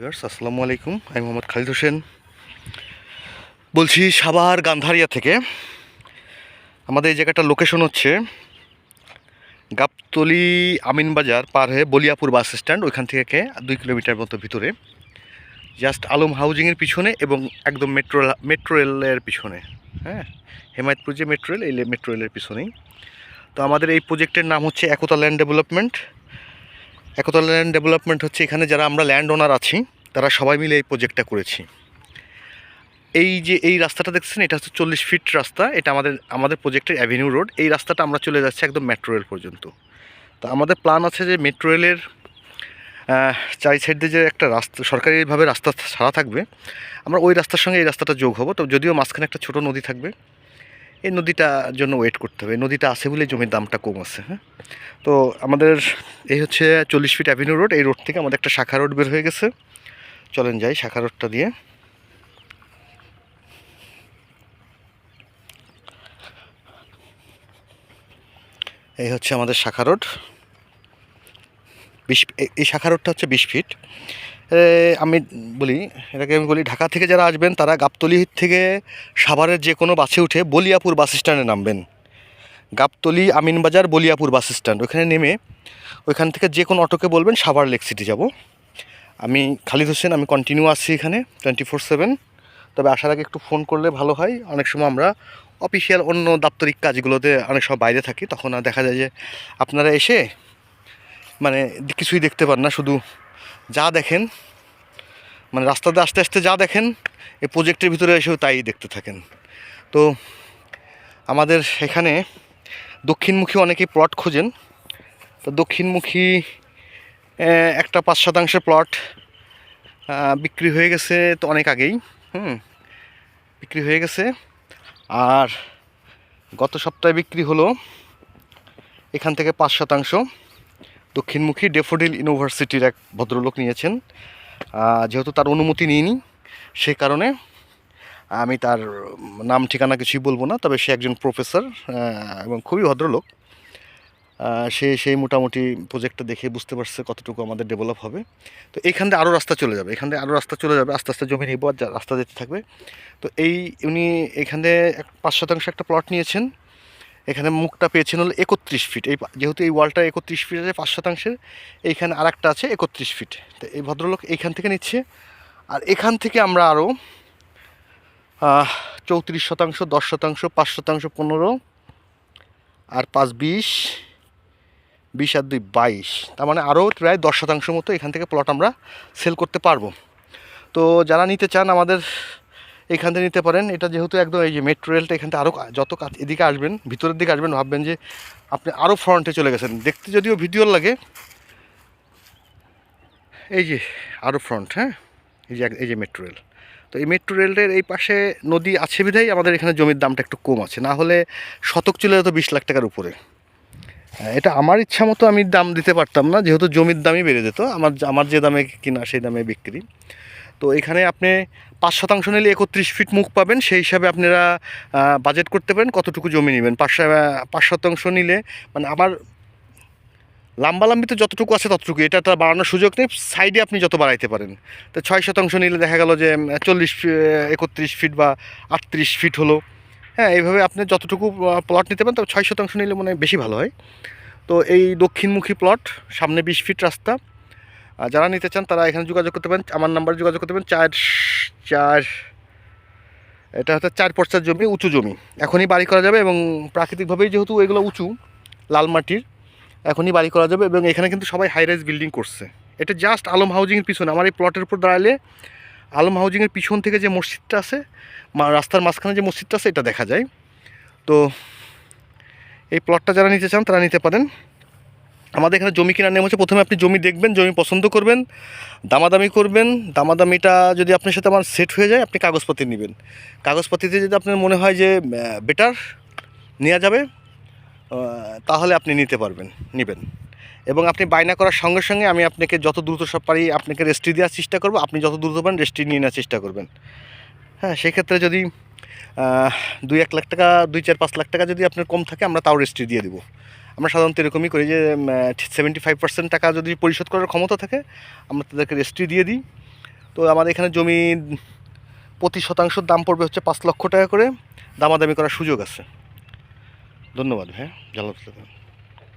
Viewers, আসসালামু আলাইকুম। আমি মোহাম্মদ খালিদ হোসেন। বলছি সাভার গান্ধারিয়া থেকে। আমাদের এই জায়গাটার লোকেশন হচ্ছে গাবতলি আমিনবাজার পার হয়ে বলিয়াপুর বাস স্ট্যান্ড ওইখান থেকে দুই কিলোমিটার মতো ভিতরে। জাস্ট আলম হাউজিংয়ের পিছনে এবং একদম মেট্রো মেট্রো রেলের পিছনে। হ্যাঁ হেমায়তপুর যে মেট্রো রেল এই মেট্রো রেলের পিছনেই। তো আমাদের এই প্রজেক্টের নাম হচ্ছে Ekta land development Ekta land development হচ্ছে এখানে যারা আমরা ল্যান্ড ওনার আছি, তারা সবাই মিলে এই প্রজেক্টটা করেছি। এই যে এই রাস্তাটা দেখছেন, এটা হচ্ছে চল্লিশ ফিট রাস্তা, এটা আমাদের আমাদের প্রজেক্টের অ্যাভিনিউ রোড। এই রাস্তাটা আমরা চলে যাচ্ছি একদম মেট্রো রেল পর্যন্ত। তো আমাদের প্ল্যান আছে যে মেট্রো রেলের চারি সাইড দিয়ে যে একটা রাস্তা, সরকারিভাবে রাস্তা ছাড়া থাকবে, আমরা ওই রাস্তার সঙ্গে এই রাস্তাটা যোগ হব। তো যদিও মাঝখানে একটা ছোট নদী থাকবে এই নদীটার জন্য ওয়েট করতে হবে। নদীটা আছে বলে জমির দামটা কম আছে হ্যাঁ? তো আমাদের এই হচ্ছে চল্লিশ ফিট অ্যাভিনিউ রোড এই রোড থেকে আমাদের একটা শাখা রোড বের হয়ে গেছে। চলেন যাই শাখা রোডটা দিয়ে। এই হচ্ছে আমাদের শাখা রোড বিশ, এই- শাখা রোডটা হচ্ছে বিশ ফিট আমি বলি, এটাকে আমি বলি, ঢাকা থেকে যারা আসবেন, তারা গাবতলি থেকে সাভারের যে কোনো বাসে উঠে বলিয়াপুর বাস স্ট্যান্ডে নামবেন। গাবতলি আমিনবাজার বলিয়াপুর বাস স্ট্যান্ড, ওখানে নেমে ওইখান থেকে যে কোনো অটোকে বলবেন, সাভার লেক সিটি যাব। আমি খালিদ হোসেন, আমি কন্টিনিউ আসছি এখানে টোয়েন্টি ফোর সেভেন তবে আসার আগে একটু ফোন করলে ভালো হয়। অনেক সময় আমরা অফিসিয়াল অন্য দাপ্তরিক কাজগুলোতে অনেক সময় বাইরে থাকি, তখন দেখা যায় যে আপনারা এসে মানে কিছুই দেখতে পান না, শুধু যা দেখেন মানে রাস্তাতে আস্তে আস্তে যা দেখেন, এই প্রজেক্টের ভিতরে এসেও তাই দেখতে থাকেন। তো আমাদের এখানে দক্ষিণমুখী অনেকেই প্লট খোঁজেন। তো দক্ষিণমুখী একটা পাঁচ শতাংশের প্লট বিক্রি হয়ে গেছে তো অনেক আগেই, হুম, বিক্রি হয়ে গেছে। আর গত সপ্তাহে বিক্রি হলো এখান থেকে পাঁচ শতাংশ। দক্ষিণমুখী ডেফোডিল ইউনিভার্সিটির এক ভদ্রলোক নিয়েছেন। যেহেতু তার অনুমতি নিইনি, সে কারণে আমি তার নাম ঠিকানা কিছুই বলব না, তবে সে একজন প্রফেসর এবং খুবই ভদ্রলোক। সে সেই মোটামুটি প্রজেক্টটা দেখে বুঝতে পারছে কতটুকু আমাদের ডেভেলপ হবে। তো এইখান দিয়ে আরও রাস্তা চলে যাবে এখান থেকে আরও রাস্তা চলে যাবে, আস্তে আস্তে জমি নিব রাস্তা যেতে থাকবে। তো এই উনি এখান পাঁচ শতাংশ একটা প্লট নিয়েছেন। এখানে মুখটা পেয়েছেন হলো একত্রিশ ফিট এই যেহেতু এই ওয়ালটা একত্রিশ ফিট আছে, পাঁচ শতাংশের, এইখানে আর একটা আছে একত্রিশ ফিট তো এই ভদ্রলোক এইখান থেকে নিচ্ছে। আর এখান থেকে আমরা আরও চৌত্রিশ শতাংশ, দশ শতাংশ, পাঁচ শতাংশ, পনেরো, আর পাঁচ বিশ বিশ আর দুই বাইশ। তার মানে আরও প্রায় দশ শতাংশ মতো এখান থেকে প্লট আমরা সেল করতে পারব। তো যারা নিতে চান আমাদের এখান থেকে নিতে পারেন। এটা যেহেতু একদম এই যে মেট্রো রেলটা এখান থেকে আরও যত কাছ এদিকে আসবেন ভিতরের দিকে আসবেন ভাববেন যে আপনি আরও ফ্রন্টে চলে গেছেন। দেখতে যদিও ভিডিও লাগে এই যে আরও ফ্রন্ট হ্যাঁ? এই যে এই যে মেট্রো রেল তো এই মেট্রো রেলের এই পাশে নদী আছে বিধাই আমাদের এখানে জমির দামটা একটু কম আছে। না হলে শতক চলে যেত বিশ লাখ টাকার উপরে। হ্যাঁ, এটা আমার ইচ্ছা মতো আমি দাম দিতে পারতাম না যেহেতু জমির দামই বেড়ে যেত। আমার আমার যে দামে কিনা সেই দামে বিক্রি। তো এখানে আপনি পাঁচ শতাংশ নিলে একত্রিশ ফিট মুখ পাবেন, সেই হিসাবে আপনারা বাজেট করতে পারেন, কতটুকু জমি নেবেন। পাঁচ পাঁচ শতাংশ নিলে মানে আমার লাম্বালাম্বিতে যতটুকু আছে ততটুকু, এটা তার বাড়ানোর সুযোগ নেই সাইডে আপনি যত বাড়াইতে পারেন। তো ছয় শতাংশ নিলে দেখা গেল যে চল্লিশ একত্রিশ ফিট বা আটত্রিশ ফিট হলো। হ্যাঁ এইভাবে আপনি যতটুকু প্লট নিতে পারেন, তবে ছয় শতাংশ নিলে মনে হয় বেশি ভালো হয়। তো এই দক্ষিণমুখী প্লট সামনে বিশ ফিট রাস্তা আর যারা নিতে চান, তারা এখানে যোগাযোগ করতে পারেন। আমার নাম্বারে যোগাযোগ করতে পারেন, চার চার, এটা হচ্ছে চার পর্চার জমি, উঁচু জমি। এখনই বাড়ি করা যাবে এবং প্রাকৃতিকভাবেই যেহেতু এগুলো উঁচু, লাল মাটির, এখনই বাড়ি করা যাবে এবং এখানে কিন্তু সবাই হাই রাইজ বিল্ডিং করছে। এটা জাস্ট আলম হাউজিংয়ের পিছনে। আমার এই প্লটের উপর দাঁড়ালে আলম হাউজিংয়ের পিছন থেকে যে মসজিদটা আছে রাস্তার মাঝখানে যে মসজিদটা আছে, এটা দেখা যায়। তো এই প্লটটা যারা নিতে চান, তারা নিতে পারেন। আমাদের এখানে জমি কেনার নিয়ম হচ্ছে প্রথমে আপনি জমি দেখবেন, জমি পছন্দ করবেন, দামাদামি করবেন, দামাদামিটা যদি আপনার সাথে আমার সেট হয়ে যায়, আপনি কাগজপত্র নেবেন। কাগজপত্রিতে যদি আপনার মনে হয় যে বেটার নেওয়া যাবে তাহলে আপনি নিতে পারবেন, নেবেন। এবং আপনি বায়না করার সঙ্গে সঙ্গে আমি আপনাকে যত দ্রুত সব পারি আপনাকে রেস্ট্রি দেওয়ার চেষ্টা করব, আপনি যত দ্রুত পারেন রেস্ট্রি নিয়ে নেওয়ার চেষ্টা করবেন। হ্যাঁ সেক্ষেত্রে যদি দুই এক লাখ টাকা, দুই চার পাঁচ লাখ টাকা যদি আপনার কম থাকে, আমরা তাও রেস্ট্রি দিয়ে দেবো। আমরা সাধারণত এরকমই করি যে সেভেন্টি ফাইভ পার্সেন্ট টাকা যদি পরিশোধ করার ক্ষমতা থাকে, আমরা তাদেরকে রেস্ট্রি দিয়ে দিই। তো আমাদের এখানে জমি প্রতি শতাংশ দাম পড়বে হচ্ছে পাঁচ লক্ষ টাকা করে। দামাদামি করার সুযোগ আছে। ধন্যবাদ হ্যাঁ জানাতে